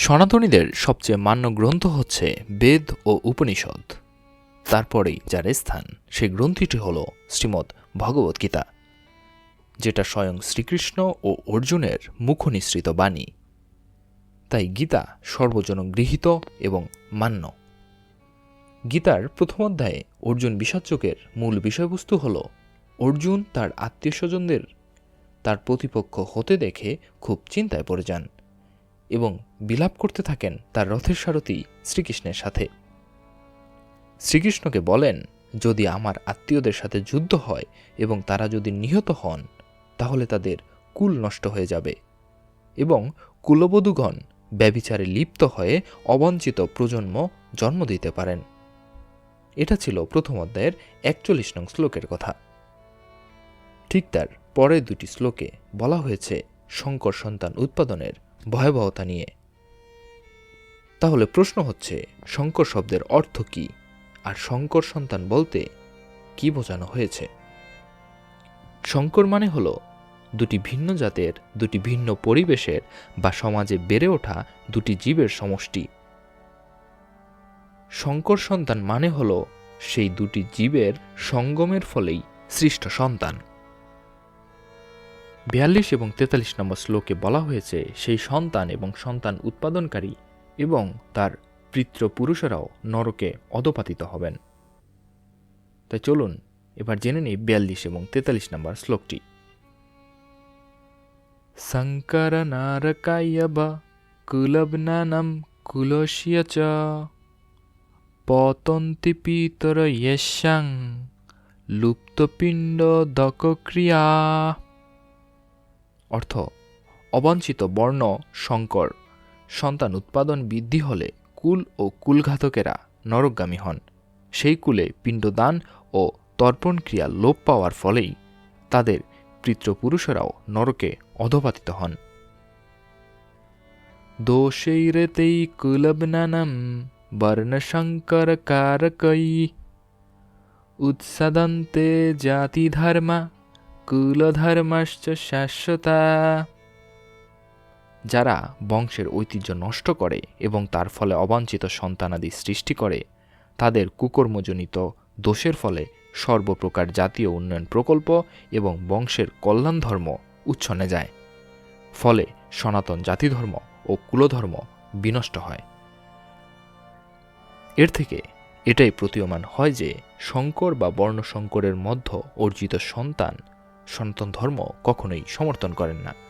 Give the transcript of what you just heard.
সনাতনীদের সবচেয়ে মান্য গ্রন্থ হচ্ছে বেদ ও উপনিষদ। তারপরেই যার স্থান সেই গ্রন্থটি হল শ্রীমদ্ ভগবদ্গীতা যেটা স্বয়ং শ্রীকৃষ্ণ ও অর্জুনের মুখনিসৃত বাণী। তাই গীতা সর্বজন গৃহীত এবং মান্য। গীতার প্রথম অধ্যায়ে অর্জুন বিষাদযোগের মূল বিষয়বস্তু হল, অর্জুন তার আত্মীয় স্বজনদের তার প্রতিপক্ষ হতে দেখে খুব চিন্তায় পড়ে যান। এবং বিলাপ করতে থাকেন তার রথের সারথি শ্রীকৃষ্ণের সাথে। শ্রীকৃষ্ণকে বলেন, যদি আমার আত্মীয়দের সাথে যুদ্ধ হয় এবং তারা যদি নিহত হন, তাহলে তাদের কুল নষ্ট হয়ে যাবে এবং কুলবধূগণ ব্যবিচারে লিপ্ত হয়ে অবাঞ্ছিত প্রজন্ম জন্ম দিতে পারেন। এটা ছিল প্রথম অধ্যায়ের একচল্লিশ নং শ্লোকের কথা। ঠিক তার পরের দুটি শ্লোকে বলা হয়েছে, শঙ্কর সন্তান উৎপাদনের ভয়াবহতা নিয়ে। তাহলে প্রশ্ন হচ্ছে, শঙ্কর শব্দের অর্থ কি? আর শঙ্কর সন্তান বলতে কি বোঝানো হয়েছে? শঙ্কর মানে হল দুটি ভিন্ন জাতের, দুটি ভিন্ন পরিবেশের বা সমাজে বেড়ে ওঠা দুটি জীবের সমষ্টি। শঙ্কর সন্তান মানে হল সেই দুটি জীবের সঙ্গমের ফলেই সৃষ্ট সন্তান। বিয়াল্লিশ এবং তেতাল্লিশ নম্বর শ্লোকে বলা হয়েছে, সেই সন্তান এবং সন্তান উৎপাদনকারী এবং তার পিতৃপুরুষেরাও নরকে অধপাতিত হবেন। তাই চলুন, এবার জেনে নিই বিয়াল্লিশ এবং তেতাল্লিশ নম্বর শ্লোকটি। শঙ্কর নারকায় বা কুলবনানম চ পতন্তি পিতর ইয়েশাং লুপ্তপিণ্ড দকক্রিয়া। অর্থ, অবাঞ্ছিত বর্ণ শঙ্কর সন্তান উৎপাদন বৃদ্ধি হলে কুল ও কুলঘাতকেরা নরকগামী হন। সেই কুলে পিণ্ডদান ও তর্পণ ক্রিয়া লোপ পাওয়ার ফলেই তাদের পিতৃপুরুষেরাও নরকে অধপাতিত হন। দোষৈরতেই কুলবনানম বর্ণশঙ্কর কারকই উৎসদন্তে জাতিধর্মা কুলধর্মাশ্চ শাশ্বতা। যারা বংশের ঐতিহ্য নষ্ট করে এবং তার ফলে অবাঞ্ছিত সন্তানাদি সৃষ্টি করে, তাদের কুকর্মজনিত দোষের ফলে সর্বপ্রকার জাতীয় উন্নয়ন প্রকল্প এবং বংশের কল্যাণ ধর্ম উচ্ছনে যায়। ফলে সনাতন জাতিধর্ম ও কুলধর্ম বিনষ্ট হয়। এর থেকে এটাই প্রতীয়মান হয় যে শঙ্কর বা বর্ণশঙ্করের মধ্য অর্জিত সন্তান সনাতন ধর্ম কখনোই সমর্থন করেন না।